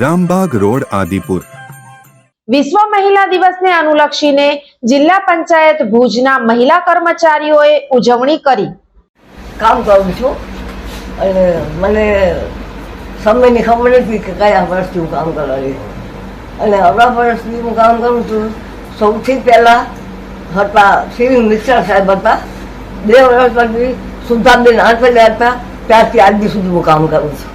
Rambag road Adipur. વિશ્વ મહિલા દિવસને અનુલક્ષીને જિલ્લા પંચાયત ભુજના મહિલા કર્મચારીઓએ ઉજવણી કરી. કામ કરું છું. અને મને સમયની ખબર નથી કે કયા વર્ષથી હું કામ કરવાની અને અઢાર વર્ષથી હું કામ કરું છું. સૌથી પહેલાં હતા શ્રી મિશ્રા સાહેબ હતા. બે વર્ષ પછી સુધાબેન આંચલ્યા હતા. ત્યારથી આજ સુધી હું કામ કરું છું.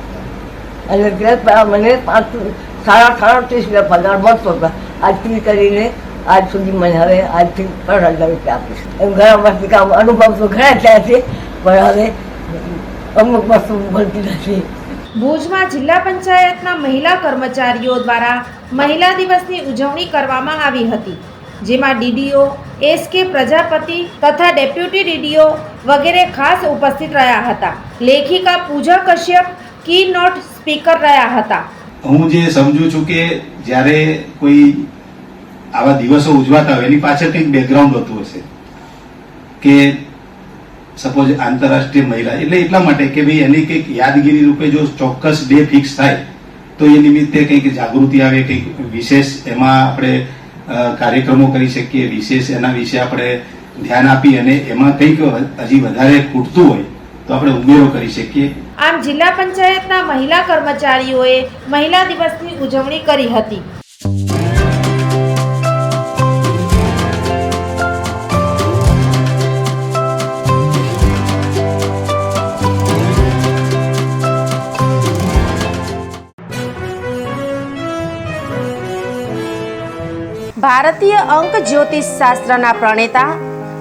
અને પહેલાં મને પાંચ સાડા સાડત્રીસ રૂપિયા પગાર મળતો હતો. આજથી કરીને આજ સુધી મને હવે આજથી ત્રણ હજાર રૂપિયા આપીશ. એમ ઘણા વર્ષથી કામ અનુભવ તો ઘણા થયા છે, પણ હવે અમુક વસ્તુ મળતી નથી. ભુજમાં જિલ્લા પંચાયતના મહિલા કર્મચારીઓ દ્વારા મહિલા દિવસની ઉજવણી કરવામાં આવી હતી, જેમાં ડીડીઓ એસ કે પ્રજાપતિ તથા ડેપ્યુટી ડીડીઓ વગેરે ખાસ ઉપસ્થિત રહ્યા હતા. લેખિકા પૂજા કશ્યપ કી નોટ સ્પીકર રહ્યા હતા. હું જે સમજુ છું કે જ્યારે કોઈ આવા દિવસો ઉજવાતા હોય, એની પાછળ કંઈક બેકગ્રાઉન્ડ હોતું હશે. કે સપોઝ આંતરરાષ્ટ્રીય મહિલા, એટલે એટલા માટે કે ભાઈ એની કંઈક યાદગીરી રૂપે જો ચોક્કસ ડે ફિક્સ થાય, તો એ નિમિત્તે કંઈક જાગૃતિ આવે, કંઈક વિશેષ એમાં આપણે કાર્યક્રમો કરી શકીએ, વિશેષ એના વિશે આપણે ધ્યાન આપી અને એમાં કંઈક હજી વધારે ખૂટતું હોય તો આપણે ઉમેરો કરી શકીએ. આમ જિલ્લા પંચાયતના મહિલા કર્મચારીઓએ મહિલા દિવસની ઉજવણી કરી હતી. ભારતીય અંક જ્યોતિષ શાસ્ત્રના પ્રણેતા